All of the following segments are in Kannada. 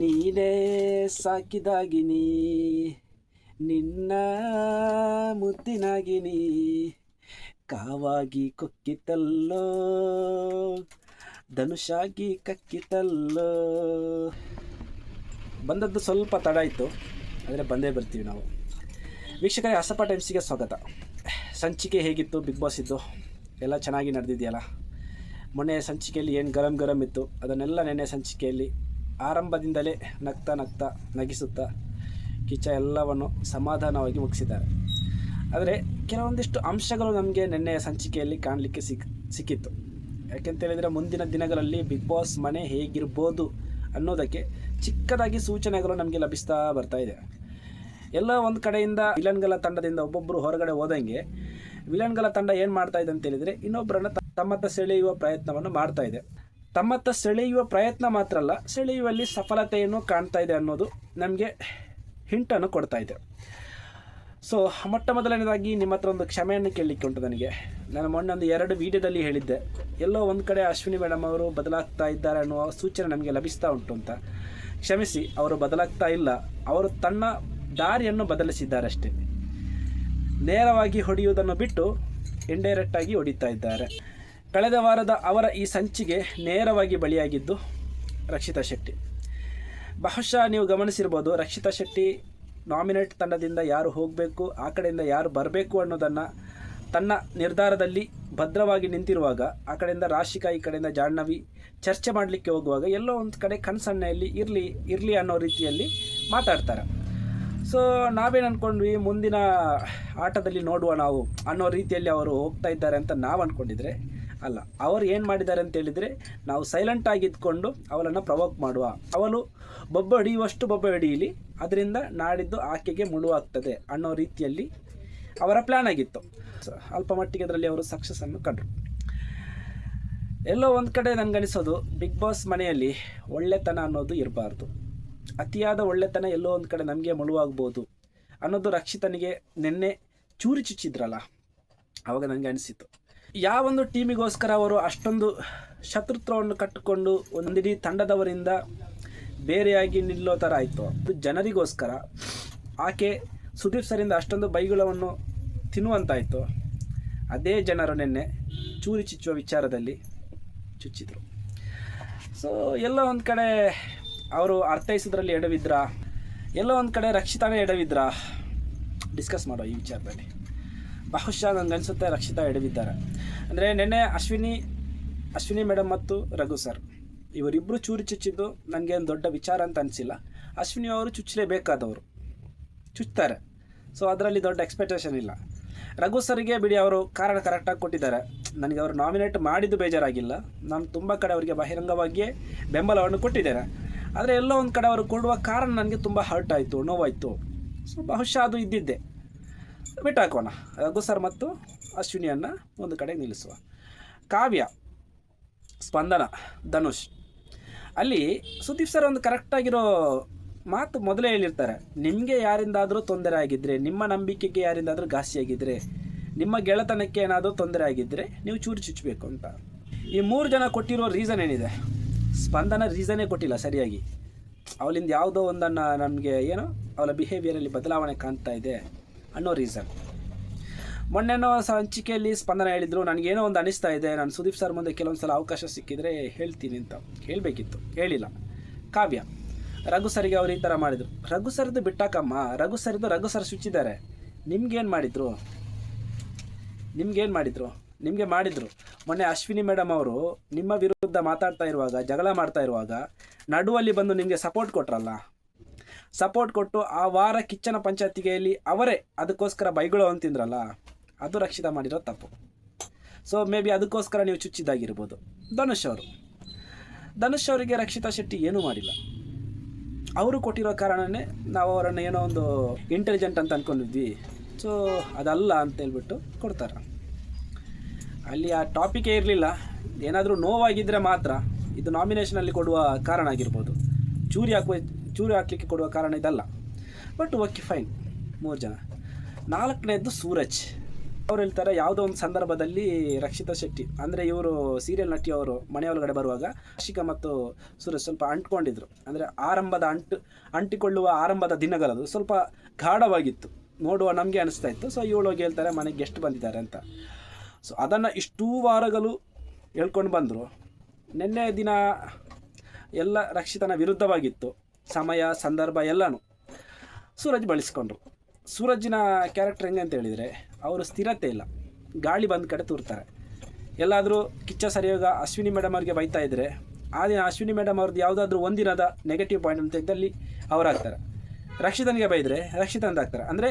ನೀನೇ ಸಾಕಿದಾಗಿನಿ, ನಿನ್ನ ಮುದ್ದಿನಾಗಿನಿ. ಕಾವಾಗಿ ಕೊಕ್ಕಿತಲ್ಲೋ, ಧನುಷಾಗಿ ಕಕ್ಕಿತಲ್ಲೋ. ಬಂದದ್ದು ಸ್ವಲ್ಪ ತಡ ಇತ್ತು ಆದರೆ ಬಂದೇ ಬರ್ತೀವಿ ನಾವು. ವೀಕ್ಷಕರೇ ಹಸಪಾ ಟೈಮ್ಸಿಗೆ ಸ್ವಾಗತ. ಸಂಚಿಕೆ ಹೇಗಿತ್ತು? ಬಿಗ್ ಬಾಸ್ ಇದ್ದು? ಎಲ್ಲ ಚೆನ್ನಾಗಿ ನಡೆದಿದೆಯಲ್ಲ? ಮೊನ್ನೆ ಸಂಚಿಕೆಯಲ್ಲಿ ಏನು ಗರಂ ಗರಂ ಇತ್ತು? ಅದನ್ನೆಲ್ಲ ನೆನ್ನೆ ಸಂಚಿಕೆಯಲ್ಲಿ ಆರಂಭದಿಂದಲೇ ನಗ್ತಾ ನಗ್ತಾ ನಗಿಸುತ್ತಾ ಕಿಚ್ಚ ಎಲ್ಲವನ್ನು ಸಮಾಧಾನವಾಗಿ ಮುಗಿಸಿದ್ದಾರೆ. ಆದರೆ ಕೆಲವೊಂದಿಷ್ಟು ಅಂಶಗಳು ನಮಗೆ ನಿನ್ನೆಯ ಸಂಚಿಕೆಯಲ್ಲಿ ಕಾಣಲಿಕ್ಕೆ ಸಿಕ್, ಸಿಕ್ಕಿತ್ತು. ಯಾಕೆಂತ ಹೇಳಿದರೆ ಮುಂದಿನ ದಿನಗಳಲ್ಲಿ ಬಿಗ್ ಬಾಸ್ ಮನೆ ಹೇಗಿರ್ಬೋದು ಅನ್ನೋದಕ್ಕೆ ಚಿಕ್ಕದಾಗಿ ಸೂಚನೆಗಳು ನಮಗೆ ಲಭಿಸ್ತಾ ಬರ್ತಾ ಇದೆ. ಎಲ್ಲ ಒಂದು ಕಡೆಯಿಂದ ವಿಲನ್ಗಳ ತಂಡದಿಂದ ಒಬ್ಬೊಬ್ಬರು ಹೊರಗಡೆ ಹೋದಂಗೆ ವಿಲನ್ಗಳ ತಂಡ ಏನು ಮಾಡ್ತಾ ಇದೆ ಅಂತ ಹೇಳಿದರೆ ಇನ್ನೊಬ್ಬರನ್ನ ತಮ್ಮತ್ತ ಸೆಳೆಯುವ ಪ್ರಯತ್ನವನ್ನು ಮಾಡ್ತಾ ಇದೆ. ತಮ್ಮತ್ತ ಸೆಳೆಯುವ ಪ್ರಯತ್ನ ಮಾತ್ರ ಅಲ್ಲ ಸೆಳೆಯುವಲ್ಲಿ ಸಫಲತೆಯನ್ನು ಕಾಣ್ತಾ ಇದೆ ಅನ್ನೋದು ನಮಗೆ ಹಿಂಟನ್ನು ಕೊಡ್ತಾ ಇದೆ. ಸೊ ಮೊಟ್ಟ ಮೊದಲನೇದಾಗಿ ನಿಮ್ಮ ಹತ್ರ ಒಂದು ಕ್ಷಮೆಯನ್ನು ಕೇಳಲಿಕ್ಕೆ ಉಂಟು ನನಗೆ. ನಾನು ಮೊನ್ನೊಂದು ಎರಡು ವಿಡಿಯೋದಲ್ಲಿ ಹೇಳಿದ್ದೆ. ಎಲ್ಲೋ ಒಂದು ಕಡೆ ಅಶ್ವಿನಿ ಮೇಡಮ್ ಅವರು ಬದಲಾಗ್ತಾ ಇದ್ದಾರೆ ಅನ್ನುವ ಸೂಚನೆ ನಮಗೆ ಲಭಿಸ್ತಾ ಉಂಟು ಅಂತ. ಕ್ಷಮಿಸಿ, ಅವರು ಬದಲಾಗ್ತಾ ಇಲ್ಲ. ಅವರು ತನ್ನ ದಾರಿಯನ್ನು ಬದಲಿಸಿದ್ದಾರೆ ಅಷ್ಟೇ. ನೇರವಾಗಿ ಹೊಡೆಯುವುದನ್ನು ಬಿಟ್ಟು ಇಂಡೈರೆಕ್ಟಾಗಿ ಹೊಡಿತಾ ಇದ್ದಾರೆ. ಕಳೆದ ವಾರದ ಅವರ ಈ ಸಂಚಿಗೆ ನೇರವಾಗಿ ಬಲಿಯಾಗಿದ್ದು ರಕ್ಷಿತಾ ಶೆಟ್ಟಿ. ಬಹುಶಃ ನೀವು ಗಮನಿಸಿರ್ಬೋದು, ರಕ್ಷಿತಾ ಶೆಟ್ಟಿ ನಾಮಿನೇಟ್ ತಂಡದಿಂದ ಯಾರು ಹೋಗಬೇಕು, ಆ ಕಡೆಯಿಂದ ಯಾರು ಬರಬೇಕು ಅನ್ನೋದನ್ನು ತನ್ನ ನಿರ್ಧಾರದಲ್ಲಿ ಭದ್ರವಾಗಿ ನಿಂತಿರುವಾಗ, ಆ ಕಡೆಯಿಂದ ರಾಶಿಕಾ, ಈ ಕಡೆಯಿಂದ ಜಾಹ್ನವಿ ಚರ್ಚೆ ಮಾಡಲಿಕ್ಕೆ ಹೋಗುವಾಗ ಎಲ್ಲೋ ಒಂದು ಕಡೆ ಕನ್ಸಣ್ಣೆಯಲ್ಲಿ ಇರಲಿ ಇರಲಿ ಅನ್ನೋ ರೀತಿಯಲ್ಲಿ ಮಾತಾಡ್ತಾರೆ. ಸೊ ನಾವೇನು ಅಂದ್ಕೊಂಡ್ವಿ ಮುಂದಿನ ಆಟದಲ್ಲಿ ನೋಡುವ ನಾವು ಅನ್ನೋ ರೀತಿಯಲ್ಲಿ ಅವರು ಹೋಗ್ತಾ ಇದ್ದಾರೆ ಅಂತ ನಾವು ಅಂದ್ಕೊಂಡಿದ್ರೆ ಅಲ್ಲ, ಅವರು ಏನು ಮಾಡಿದ್ದಾರೆ ಅಂತ ಹೇಳಿದರೆ ನಾವು ಸೈಲೆಂಟ್ ಆಗಿ ಇದ್ಕೊಂಡು ಅವಳನ್ನು ಪ್ರವೋಕ್ ಮಾಡುವ. ಅವಳು ಬೊಬ್ಬ ಹಿಡಿಯುವಷ್ಟು ಬೊಬ್ಬ ಹಿಡಿಯಲಿ, ಅದರಿಂದ ನಾಡಿದ್ದು ಆಕೆಗೆ ಮುಳುವಾಗ್ತದೆ ಅನ್ನೋ ರೀತಿಯಲ್ಲಿ ಅವರ ಪ್ಲ್ಯಾನ್ ಆಗಿತ್ತು. ಅಲ್ಪ ಮಟ್ಟಿಗೆ ಅದರಲ್ಲಿ ಅವರು ಸಕ್ಸಸ್ಸನ್ನು ಕಂಡರು. ಎಲ್ಲೋ ಒಂದು ಕಡೆ ನನಗನಿಸೋದು ಬಿಗ್ ಬಾಸ್ ಮನೆಯಲ್ಲಿ ಒಳ್ಳೆತನ ಅನ್ನೋದು ಇರಬಾರ್ದು. ಅತಿಯಾದ ಒಳ್ಳೆತನ ಎಲ್ಲೋ ಒಂದು ಕಡೆ ನಮಗೆ ಮುಳುವಾಗ್ಬೋದು ಅನ್ನೋದು ರಕ್ಷಿತನಿಗೆ ನಿನ್ನೆ ಚೂರಿ ಚುಚ್ಚಿದ್ರಲ್ಲ ಆವಾಗ ನನಗೆ ಅನಿಸಿತು ಯಾವೊಂದು ಟೀಮಿಗೋಸ್ಕರ ಅವರು ಅಷ್ಟೊಂದು ಶತ್ರುತ್ವವನ್ನು ಕಟ್ಟಿಕೊಂಡು ಒಂದಿಡೀ ತಂಡದವರಿಂದ ಬೇರೆಯಾಗಿ ನಿಲ್ಲೋ ಥರ ಆಯಿತು ಜನರಿಗೋಸ್ಕರ. ಆಕೆ ಸುದೀಪ್ ಸರಿಂದ ಅಷ್ಟೊಂದು ಬೈಗುಳವನ್ನು ತಿನ್ನುವಂತಾಯಿತು. ಅದೇ ಜನರು ನಿನ್ನೆ ಚೂರಿ ಚುಚ್ಚುವ ವಿಚಾರದಲ್ಲಿ ಚುಚ್ಚಿದರು. ಸೊ ಎಲ್ಲ ಒಂದು ಕಡೆ ಅವರು ಅರ್ಥೈಸೋದ್ರಲ್ಲಿ ಎಡವಿದ್ರಾ? ಎಲ್ಲ ಒಂದು ಕಡೆ ರಕ್ಷಿತಾನೇ ಎಡವಿದ್ರಾ? ಡಿಸ್ಕಸ್ ಮಾಡೋ ಈ ವಿಚಾರದಲ್ಲಿ. ಬಹುಶಃ ನನಗೆ ಅನಿಸುತ್ತೆ ರಕ್ಷಿತಾ ಹಿಡಿದಿದ್ದಾರೆ ಅಂದರೆ ನಿನ್ನೆ ಅಶ್ವಿನಿ ಅಶ್ವಿನಿ ಮೇಡಮ್ ಮತ್ತು ರಘು ಸರ್ ಇವರಿಬ್ಬರು ಚೂರಿ ಚುಚ್ಚಿದ್ದು ನನಗೇನು ದೊಡ್ಡ ವಿಚಾರ ಅಂತ ಅನಿಸಿಲ್ಲ. ಅಶ್ವಿನಿ ಅವರು ಚುಚ್ಚಲೇಬೇಕಾದವರು ಚುಚ್ತಾರೆ. ಸೊ ಅದರಲ್ಲಿ ದೊಡ್ಡ ಎಕ್ಸ್ಪೆಕ್ಟೇಷನ್ ಇಲ್ಲ. ರಘು ಸರ್ಗೆ ಬಿಡಿ ಅವರು ಕಾರಣ ಕರೆಕ್ಟಾಗಿ ಕೊಟ್ಟಿದ್ದಾರೆ. ನನಗೆ ಅವರು ನಾಮಿನೇಟ್ ಮಾಡಿದ್ದು ಬೇಜಾರಾಗಿಲ್ಲ. ನಾನು ತುಂಬ ಕಡೆ ಅವರಿಗೆ ಬಹಿರಂಗವಾಗಿಯೇ ಬೆಂಬಲವನ್ನು ಕೊಟ್ಟಿದ್ದೇನೆ. ಆದರೆ ಎಲ್ಲೋ ಒಂದು ಕಡೆ ಅವರು ಕೊಡುವ ಕಾರಣ ನನಗೆ ತುಂಬ ಹರ್ಟ್ ಆಯಿತು, ನೋವಾಯಿತು. ಸೊ ಬಹುಶಃ ಅದು ಇದ್ದಿದ್ದೆ. ಬಿಟ್ಟಾಕೋಣ ರಘು ಸರ್ ಮತ್ತು ಅಶ್ವಿನಿಯನ್ನು ಒಂದು ಕಡೆ ನಿಲ್ಲಿಸುವ. ಕಾವ್ಯ, ಸ್ಪಂದನ, ಧನುಷ್. ಅಲ್ಲಿ ಸುದೀಪ್ ಸರ್ ಒಂದು ಕರೆಕ್ಟಾಗಿರೋ ಮಾತು ಮೊದಲೇ ಹೇಳಿರ್ತಾರೆ. ನಿಮಗೆ ಯಾರಿಂದಾದರೂ ತೊಂದರೆ ಆಗಿದ್ದರೆ ನಿಮ್ಮ ನಂಬಿಕೆಗೆ ಯಾರಿಂದಾದರೂ ಘಾಸಿಯಾಗಿದ್ದರೆ ನಿಮ್ಮ ಗೆಳೆತನಕ್ಕೆ ಏನಾದರೂ ತೊಂದರೆ ಆಗಿದ್ದರೆ ನೀವು ಚೂರು ಚುಚ್ಚಬೇಕು ಅಂತ. ಈ ಮೂರು ಜನ ಕೊಟ್ಟಿರೋ ರೀಸನ್ ಏನಿದೆ? ಸ್ಪಂದನ ರೀಸನೇ ಕೊಟ್ಟಿಲ್ಲ ಸರಿಯಾಗಿ. ಅವಳಿಂದ ಯಾವುದೋ ಒಂದನ್ನು ನಮಗೆ ಏನೋ ಅವಳ ಬಿಹೇವಿಯರಲ್ಲಿ ಬದಲಾವಣೆ ಕಾಣ್ತಾ ಇದೆ. ಅನ್ನೋ ರೀಸನ್ ಮೊನ್ನೆನೋ ಸಂಚಿಕೆಯಲ್ಲಿ ಸ್ಪಂದನ ಹೇಳಿದರು, ನನಗೇನೋ ಒಂದು ಅನಿಸ್ತಾ ಇದೆ, ನಾನು ಸುದೀಪ್ ಸರ್ ಮುಂದೆ ಕೆಲವೊಂದು ಸಲ ಅವಕಾಶ ಸಿಕ್ಕಿದರೆ ಹೇಳ್ತೀನಿ ಅಂತ. ಹೇಳಬೇಕಿತ್ತು, ಹೇಳಿಲ್ಲ. ಕಾವ್ಯ, ರಘು ಸರಿಗೆ ಅವರು ಈ ಥರ ಮಾಡಿದರು. ರಘು ಸರ್ದು ಬಿಟ್ಟಾಕಮ್ಮ, ರಘು ಸರಿದು ರಘು ಸರ್ ಸುಚ್ಚಿದ್ದಾರೆ. ನಿಮ್ಗೇನು ಮಾಡಿದರು? ನಿಮ್ಗೇನು ಮಾಡಿದರು? ನಿಮಗೆ ಮಾಡಿದರು. ಮೊನ್ನೆ ಅಶ್ವಿನಿ ಮೇಡಮ್ ಅವರು ನಿಮ್ಮ ವಿರುದ್ಧ ಮಾತಾಡ್ತಾ ಇರುವಾಗ, ಜಗಳ ಮಾಡ್ತಾ ಇರುವಾಗ, ನಡುವಲ್ಲಿ ಬಂದು ನಿಮಗೆ ಸಪೋರ್ಟ್ ಕೊಟ್ರಲ್ಲ ಸಪೋರ್ಟ್ ಕೊಟ್ಟು ಆ ವಾರ ಕಿಚ್ಚನ ಪಂಚಾಯತಿಗೆಯಲ್ಲಿ ಅವರೇ ಅದಕ್ಕೋಸ್ಕರ ಬೈಗಳು ಅಂತಿದ್ರಲ್ಲ ಅದು ರಕ್ಷಿತ ಮಾಡಿರೋ ತಪ್ಪು. ಸೊ ಮೇ ಬಿ ಅದಕ್ಕೋಸ್ಕರ ನೀವು ಚುಚ್ಚಿದ್ದಾಗಿರ್ಬೋದು. ಧನುಷ್ ಅವರು. ಧನುಷ್ ಅವರಿಗೆ ರಕ್ಷಿತಾ ಶೆಟ್ಟಿ ಏನೂ ಮಾಡಿಲ್ಲ. ಅವರು ಕೊಟ್ಟಿರೋ ಕಾರಣನೇ ನಾವು ಅವರನ್ನು ಏನೋ ಒಂದು ಇಂಟೆಲಿಜೆಂಟ್ ಅಂತ ಅಂದ್ಕೊಂಡಿದ್ವಿ ಸೊ ಅದಲ್ಲ ಅಂತ ಹೇಳ್ಬಿಟ್ಟು ಕೊಡ್ತಾರೆ. ಅಲ್ಲಿ ಆ ಟಾಪಿಕೇ ಇರಲಿಲ್ಲ. ಏನಾದರೂ ನೋವಾಗಿದ್ದರೆ ಮಾತ್ರ ಇದು ನಾಮಿನೇಷನಲ್ಲಿ ಕೊಡುವ ಕಾರಣ ಆಗಿರ್ಬೋದು. ಚೂರಿ ಹಾಕುವ ಚೂರಿ ಹಾಕ್ಲಿಕ್ಕೆ ಕೊಡುವ ಕಾರಣ ಇದಲ್ಲ. ಬಟ್ ಓಕೆ ಫೈನ್ ಮೂರು ಜನ. ನಾಲ್ಕನೇದ್ದು ಸೂರಜ್. ಅವ್ರು ಹೇಳ್ತಾರೆ, ಯಾವುದೋ ಒಂದು ಸಂದರ್ಭದಲ್ಲಿ ರಕ್ಷಿತಾ ಶೆಟ್ಟಿ, ಅಂದರೆ ಇವರು ಸೀರಿಯಲ್ ನಟಿ ಅವರು ಮನೆ ಒಳಗಡೆ ಬರುವಾಗ ಶಿಖಾ ಮತ್ತು ಸೂರಜ್ ಸ್ವಲ್ಪ ಅಂಟ್ಕೊಂಡಿದ್ರು. ಅಂದರೆ ಆರಂಭದ ಅಂಟು, ಅಂಟಿಕೊಳ್ಳುವ ಆರಂಭದ ದಿನಗಳದು ಸ್ವಲ್ಪ ಗಾಢವಾಗಿತ್ತು. ನೋಡುವ ನಮಗೆ ಅನಿಸ್ತಾ ಇತ್ತು. ಸೊ ಇವಳು ಹೋಗಿ ಹೇಳ್ತಾರೆ, ಮನೆಗೆ ಗೆಸ್ಟ್ ಬಂದಿದ್ದಾರೆ ಅಂತ. ಸೊ ಅದನ್ನು ಇಷ್ಟೂ ವಾರಗಳು ಹೇಳ್ಕೊಂಡು ಬಂದರು. ನಿನ್ನೆ ದಿನ ಎಲ್ಲ ರಕ್ಷಿತನ ವಿರುದ್ಧವಾಗಿತ್ತು. ಸಮಯ, ಸಂದರ್ಭ ಎಲ್ಲನೂ ಸೂರಜ್ ಬಳಸ್ಕೊಂಡ್ರು. ಸೂರಜ್ನ ಕ್ಯಾರೆಕ್ಟರ್ ಹೆಂಗೆ ಅಂತ ಹೇಳಿದರೆ, ಅವರು ಸ್ಥಿರತೆ ಇಲ್ಲ. ಗಾಳಿ ಬಂದ ಕಡೆ ತೂರ್ತಾರೆ. ಎಲ್ಲಾದರೂ ಕಿಚ್ಚ ಸರಿಯೋಗ ಅಶ್ವಿನಿ ಮೇಡಮ್ ಅವ್ರಿಗೆ ಬೈತಾ ಇದ್ದರೆ ಆ ದಿನ ಅಶ್ವಿನಿ ಮೇಡಮ್ ಅವ್ರದ್ದು ಯಾವುದಾದ್ರೂ ಒಂದಿನದ ನೆಗೆಟಿವ್ ಪಾಯಿಂಟ್ ಅಂತ ಇದ್ದಲ್ಲಿ ಅವರಾಗ್ತಾರೆ. ರಕ್ಷಿತನಿಗೆ ಬೈದರೆ ರಕ್ಷಿತಂದು ಆಗ್ತಾರೆ. ಅಂದರೆ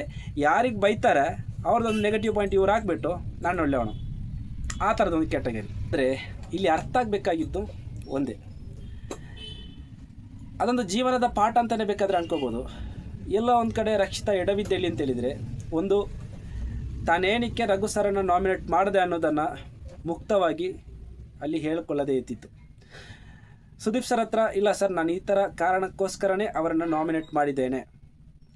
ಯಾರಿಗೆ ಬೈತಾರೆ ಅವ್ರದ್ದೊಂದು ನೆಗೆಟಿವ್ ಪಾಯಿಂಟ್ ಇವ್ರು ಹಾಕ್ಬಿಟ್ಟು ನಾನು ಒಳ್ಳೆಯವನು. ಆ ಥರದೊಂದು ಕ್ಯಾಟಗರಿ ಅಂದರೆ ಇಲ್ಲಿ ಅರ್ಥ ಆಗಬೇಕಾಗಿದ್ದು ಒಂದೇ. ಅದೊಂದು ಜೀವನದ ಪಾಠ ಅಂತಲೇ ಬೇಕಾದರೆ ಅನ್ಕೋಬೋದು. ಎಲ್ಲ ಒಂದು ಕಡೆ ರಕ್ಷಿತಾ ಎಡವಿದ್ದೇಳಿ ಅಂತ ಹೇಳಿದರೆ, ಒಂದು, ತಾನೇನಕ್ಕೆ ರಘು ಸರನ್ನು ನಾಮಿನೇಟ್ ಮಾಡಿದೆ ಅನ್ನೋದನ್ನು ಮುಕ್ತವಾಗಿ ಅಲ್ಲಿ ಹೇಳಿಕೊಳ್ಳದೇ ಇದ್ದಿತ್ತು. ಸುದೀಪ್ ಸರ್ ಹತ್ರ, ಇಲ್ಲ ಸರ್, ನಾನು ಈ ಥರ ಕಾರಣಕ್ಕೋಸ್ಕರನೇ ಅವರನ್ನು ನಾಮಿನೇಟ್ ಮಾಡಿದ್ದೇನೆ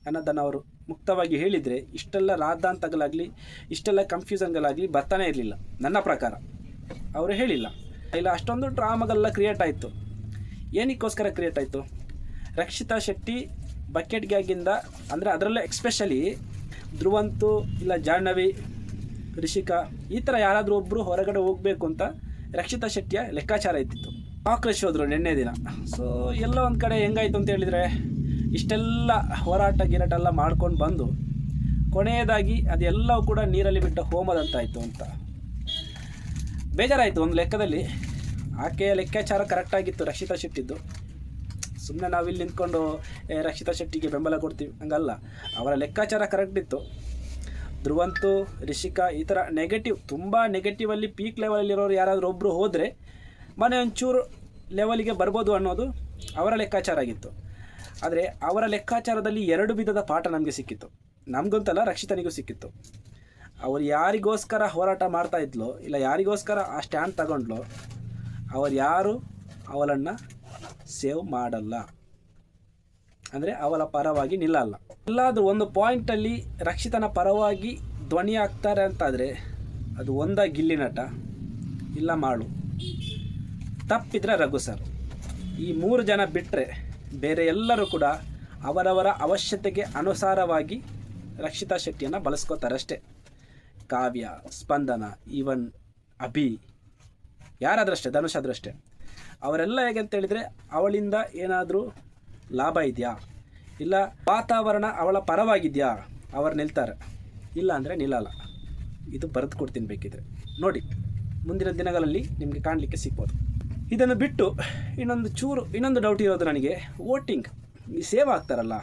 ಅನ್ನೋದನ್ನು ಅವರು ಮುಕ್ತವಾಗಿ ಹೇಳಿದರೆ, ಇಷ್ಟೆಲ್ಲ ರಾದ್ದಾಂತಗಳಾಗಲಿ, ಇಷ್ಟೆಲ್ಲ ಕನ್ಫ್ಯೂಸನ್ಗಳಾಗಲಿ ಬರ್ತಾನೆ ಇರಲಿಲ್ಲ. ನನ್ನ ಪ್ರಕಾರ. ಅವರು ಹೇಳಿಲ್ಲ. ಇಲ್ಲ, ಅಷ್ಟೊಂದು ಡ್ರಾಮಾಗೆಲ್ಲ ಕ್ರಿಯೇಟ್ ಆಯಿತು. ಏನಕ್ಕೋಸ್ಕರ ಕ್ರಿಯೇಟ್ ಆಯಿತು? ರಕ್ಷಿತಾ ಶೆಟ್ಟಿ ಬಕೆಟ್ ಗ್ಯಾಗಿಂದ ಅಂದರೆ ಅದರಲ್ಲೇ ಎಕ್ಸ್ಪೆಷಲಿ ಧ್ರುವಂತು ಇಲ್ಲ ಜಾಹ್ನವಿ, ರಿಷಿಕಾ, ಈ ಥರ ಯಾರಾದರೂ ಒಬ್ಬರು ಹೊರಗಡೆ ಹೋಗಬೇಕು ಅಂತ ರಕ್ಷಿತಾ ಶೆಟ್ಟಿಯ ಲೆಕ್ಕಾಚಾರ ಇದ್ದಿತ್ತು. ಕಾಕ್ರೋಚ್ ಹೋದರು ನಿನ್ನೆ ದಿನ. ಸೊ ಎಲ್ಲ ಒಂದು ಕಡೆ ಹೆಂಗಾಯ್ತು ಅಂತ ಹೇಳಿದರೆ, ಇಷ್ಟೆಲ್ಲ ಹೋರಾಟ ಗಿರಾಟ ಎಲ್ಲ ಮಾಡ್ಕೊಂಡು ಬಂದು, ಕೊನೆಯದಾಗಿ ಅದೆಲ್ಲವೂ ಕೂಡ ನೀರಲ್ಲಿ ಬಿಟ್ಟ ಹೋಮದಂತಾಯಿತು ಅಂತ. ಬೇಜಾರಾಯಿತು ಒಂದು ಲೆಕ್ಕದಲ್ಲಿ. ಆಕೆಯ ಲೆಕ್ಕಾಚಾರ ಕರೆಕ್ಟಾಗಿತ್ತು ರಕ್ಷಿತಾ ಶೆಟ್ಟಿದ್ದು. ಸುಮ್ಮನೆ ನಾವಿಲ್ಲಿ ನಿಂತ್ಕೊಂಡು ರಕ್ಷಿತಾ ಶೆಟ್ಟಿಗೆ ಬೆಂಬಲ ಕೊಡ್ತೀವಿ. ಹಂಗಲ್ಲ. ಅವರ ಲೆಕ್ಕಾಚಾರ ಕರೆಕ್ಟ್ ಇತ್ತು. ಧ್ರುವಂತು, ರಿಷಿಕಾ ಈ ಥರ ನೆಗೆಟಿವ್ ತುಂಬ ನೆಗೆಟಿವಲ್ಲಿ ಪೀಕ್ ಲೆವೆಲಲ್ಲಿರೋರು ಯಾರಾದರೂ ಒಬ್ಬರು ಹೋದರೆ ಮನೆ ಒಂಚೂರು ಲೆವೆಲಿಗೆ ಬರ್ಬೋದು ಅನ್ನೋದು ಅವರ ಲೆಕ್ಕಾಚಾರ ಆಗಿತ್ತು. ಆದರೆ ಅವರ ಲೆಕ್ಕಾಚಾರದಲ್ಲಿ ಎರಡು ವಿಧದ ಪಾಠ ನಮಗೆ ಸಿಕ್ಕಿತ್ತು. ನಮಗಂತಲ್ಲ, ರಕ್ಷಿತನಿಗೂ ಸಿಕ್ಕಿತ್ತು. ಅವರು ಯಾರಿಗೋಸ್ಕರ ಹೋರಾಟ ಮಾಡ್ತಾ ಇದ್ಲೋ, ಇಲ್ಲ ಯಾರಿಗೋಸ್ಕರ ಆ ಸ್ಟ್ಯಾಂಡ್ ತಗೊಂಡ್ಲೋ ಅವ್ರು ಯಾರು? ಅವಳನ್ನು ಸೇವ್ ಮಾಡಲ್ಲ. ಅಂದರೆ ಅವಳ ಪರವಾಗಿ ನಿಲ್ಲಲ್ಲ. ಎಲ್ಲಾದರೂ ಒಂದು ಪಾಯಿಂಟಲ್ಲಿ ರಕ್ಷಿತನ ಪರವಾಗಿ ಧ್ವನಿ ಆಗ್ತಾರೆ ಅಂತಾದರೆ ಅದು ಒಂದ ಗಿಲ್ಲಿ ನಟ, ಇಲ್ಲ ಮಾಡು. ತಪ್ಪಿದ್ರೆ ರಘು ಸರ್ ಈ ಮೂರು ಜನ ಬಿಟ್ಟರೆ ಬೇರೆ ಎಲ್ಲರೂ ಕೂಡ ಅವರವರ ಅವಶ್ಯಕತೆಗೆ ಅನುಸಾರವಾಗಿ ರಕ್ಷಿತಾ ಶೆಟ್ಟಿಯನ್ನು ಬಳಸ್ಕೋತಾರೆ ಅಷ್ಟೇ ಕಾವ್ಯ, ಸ್ಪಂದನ, ಈವನ್, ಅಭಿ. ಯಾರಾದ್ರಷ್ಟೇ ಧನುಷ್ ಅವರೆಲ್ಲ ಹೇಗೆ ಅಂತ ಹೇಳಿದರೆ, ಅವಳಿಂದ ಏನಾದರೂ ಲಾಭ ಇದೆಯಾ? ಇಲ್ಲ, ವಾತಾವರಣ ಅವಳ ಪರವಾಗಿದೆಯಾ? ಅವ್ರು ನಿಲ್ತಾರೆ. ಇಲ್ಲ ಅಂದರೆ ನಿಲ್ಲಲ್ಲ. ಇದು ಬರೆದು ಕೊಡ್ತೀನಿ ಬೇಕಿದ್ರೆ. ನೋಡಿ, ಮುಂದಿನ ದಿನಗಳಲ್ಲಿ ನಿಮಗೆ ಕಾಣಲಿಕ್ಕೆ ಸಿಗ್ಬೋದು. ಇದನ್ನು ಬಿಟ್ಟು ಇನ್ನೊಂದು ಚೂರು, ಇನ್ನೊಂದು ಡೌಟ್ ಇರೋದು ನನಗೆ. ವೋಟಿಂಗ್. ಈ ಸೇವ್ ಆಗ್ತಾರಲ್ಲ.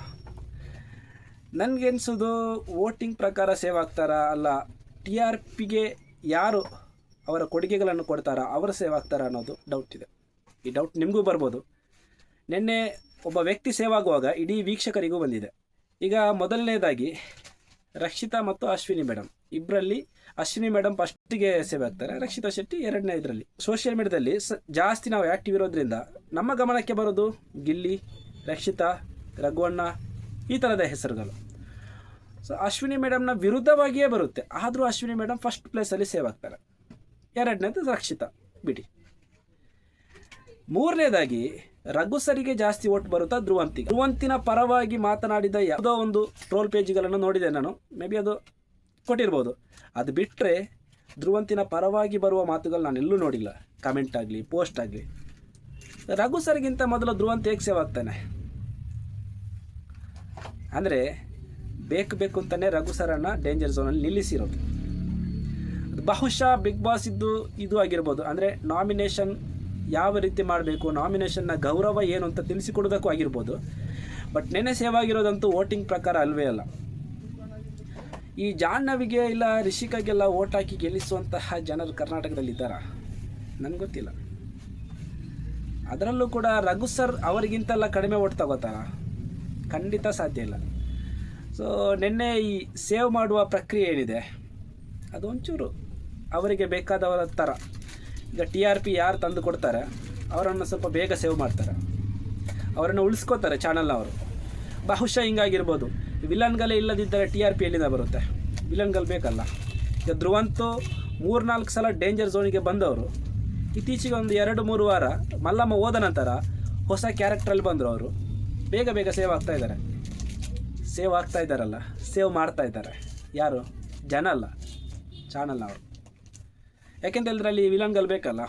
ನನಗೆ ಅನಿಸೋದು ವೋಟಿಂಗ್ ಪ್ರಕಾರ ಸೇವ್ ಆಗ್ತಾರಾ? ಅಲ್ಲ ಟಿ ಆರ್ ಪಿಗೆ ಯಾರು ಅವರ ಕೊಡುಗೆಗಳನ್ನು ಕೊಡ್ತಾರಾ, ಅವರು ಸೇವ್ ಆಗ್ತಾರಾ ಅನ್ನೋದು ಡೌಟ್ ಇದೆ. ಈ ಡೌಟ್ ನಿಮಗೂ ಬರ್ಬೋದು. ನಿನ್ನೆ ಒಬ್ಬ ವ್ಯಕ್ತಿ ಸೇವಾಗುವಾಗ ಇಡೀ ವೀಕ್ಷಕರಿಗೂ ಬಂದಿದೆ. ಈಗ ಮೊದಲನೇದಾಗಿ ರಕ್ಷಿತಾ ಮತ್ತು ಅಶ್ವಿನಿ ಮೇಡಮ್ ಇಬ್ಬರಲ್ಲಿ ಅಶ್ವಿನಿ ಮೇಡಮ್ ಫಸ್ಟಿಗೆ ಸೇವೆ ಆಗ್ತಾರೆ, ರಕ್ಷಿತಾ ಶೆಟ್ಟಿ ಎರಡನೇ ಇದರಲ್ಲಿ. ಸೋಷಿಯಲ್ ಮೀಡಿಯಾದಲ್ಲಿ ಸ, ಜಾಸ್ತಿ ನಾವು ಆ್ಯಕ್ಟಿವ್ ಇರೋದ್ರಿಂದ ನಮ್ಮ ಗಮನಕ್ಕೆ ಬರೋದು ಗಿಲ್ಲಿ, ರಕ್ಷಿತಾ, ರಘುವಣ್ಣ, ಈ ಥರದ ಹೆಸರುಗಳು. ಸೊ ಅಶ್ವಿನಿ ಮೇಡಮ್ನ ವಿರುದ್ಧವಾಗಿಯೇ ಬರುತ್ತೆ. ಆದರೂ ಅಶ್ವಿನಿ ಮೇಡಮ್ ಫಸ್ಟ್ ಪ್ಲೇಸಲ್ಲಿ ಸೇವ್ ಆಗ್ತಾರೆ. ಎರಡನೇದು ರಕ್ಷಿತ ಬಿಡಿ. ಮೂರನೇದಾಗಿ, ರಘು ಸರಿಗೆ ಜಾಸ್ತಿ ಓಟ್ ಬರುತ್ತಾ ಧ್ರುವಂತಿ ಧ್ರುವಂತಿನ ಪರವಾಗಿ ಮಾತನಾಡಿದ ಯಾವುದೋ ಒಂದು ಟ್ರೋಲ್ ಪೇಜ್ಗಳನ್ನು ನೋಡಿದೆ ನಾನು. ಮೇ ಬಿ ಅದು ಕೊಟ್ಟಿರ್ಬೋದು. ಅದು ಬಿಟ್ಟರೆ ಧ್ರುವಂತಿನ ಪರವಾಗಿ ಬರುವ ಮಾತುಗಳು ನಾನು ಎಲ್ಲೂ ನೋಡಿಲ್ಲ. ಕಮೆಂಟ್ ಆಗಲಿ ಪೋಸ್ಟ್ ಆಗಲಿ. ರಘು ಸರ್ಗಿಂತ ಮೊದಲು ಧ್ರುವಂತ ಹೇಗೆ ಸೇವ್ ಆಗ್ತಾನೆ? ಅಂದರೆ, ಬೇಕು ಬೇಕು ಅಂತಲೇ ರಘು ಸರನ್ನು ಡೇಂಜರ್ ಝೋನಲ್ಲಿ ನಿಲ್ಲಿಸಿರೋದು. ಬಹುಶಃ ಬಿಗ್ ಬಾಸ್ ಇದ್ದು, ಇದು ಆಗಿರ್ಬೋದು. ಅಂದರೆ ನಾಮಿನೇಷನ್ ಯಾವ ರೀತಿ ಮಾಡಬೇಕು ನಾಮಿನೇಷನ್ನ ಗೌರವ ಏನು ಅಂತ ತಿಳಿಸಿಕೊಡೋದಕ್ಕೂ ಆಗಿರ್ಬೋದು. ಬಟ್ ನೆನೆ ಸೇವ್ ಆಗಿರೋದಂತೂ ವೋಟಿಂಗ್ ಪ್ರಕಾರ ಅಲ್ವೇ ಅಲ್ಲ. ಈ ಜಾಹ್ನವಿಗೆ ಇಲ್ಲ ರಿಷಿಕಾಗೆಲ್ಲ ಓಟ್ ಹಾಕಿ ಗೆಲ್ಲಿಸುವಂತಹ ಜನರು ಕರ್ನಾಟಕದಲ್ಲಿದ್ದಾರಾ ನನಗೆ ಗೊತ್ತಿಲ್ಲ. ಅದರಲ್ಲೂ ಕೂಡ ರಘು ಸರ್ ಅವರಿಗಿಂತೆಲ್ಲ ಕಡಿಮೆ ಓಟ್ ತಗೋತಾರ? ಖಂಡಿತ ಸಾಧ್ಯ ಇಲ್ಲ. ಸೊ ನಿನ್ನೆ ಈ ಸೇವ್ ಮಾಡುವ ಪ್ರಕ್ರಿಯೆ ಏನಿದೆ? ಅದು ಒಂಚೂರು ಅವರಿಗೆ ಬೇಕಾದವರ ಥರ ಈಗ ಟಿ ಆರ್ ಪಿ ಯಾರು ತಂದು ಕೊಡ್ತಾರೆ, ಅವರನ್ನು ಸ್ವಲ್ಪ ಬೇಗ ಸೇವ್ ಮಾಡ್ತಾರೆ. ಅವರನ್ನು ಉಳಿಸ್ಕೋತಾರೆ ಚಾನಲ್ ಅವರು. ಬಹುಶಃ ಹಿಂಗಾಗಿರ್ಬೋದು. ವಿಲನ್ಗಳೇ ಇಲ್ಲದಿದ್ದರೆ ಟಿ ಆರ್ ಪಿ ಎಲ್ಲಿಂದ ಬರುತ್ತೆ? ವಿಲನ್ಗಳು ಬೇಕಲ್ಲ. ಈಗ ಧ್ರುವಂತು ಮೂರ್ನಾಲ್ಕು ಸಲ ಡೇಂಜರ್ ಝೋನಿಗೆ ಬಂದವರು. ಇತ್ತೀಚೆಗೆ ಒಂದು ಎರಡು ಮೂರು ವಾರ ಮಲ್ಲಮ್ಮ ಹೋದ ನಂತರ ಹೊಸ ಕ್ಯಾರೆಕ್ಟ್ರಲ್ಲಿ ಬಂದರು ಅವರು. ಬೇಗ ಬೇಗ ಸೇವ್ ಆಗ್ತಾ ಇದ್ದಾರೆ ಸೇವ್ ಆಗ್ತಾ ಇದ್ದಾರಲ್ಲ ಸೇವ್ ಮಾಡ್ತಾ ಇದ್ದಾರೆ ಯಾರು? ಜನ ಅಲ್ಲ. ಚಾನಲ್ ಅವರು. ಯಾಕೆಂತ ಹೇಳಿದ್ರೆ ಅಲ್ಲಿ ವಿಲನ್ಗಳು ಬೇಕಲ್ಲ?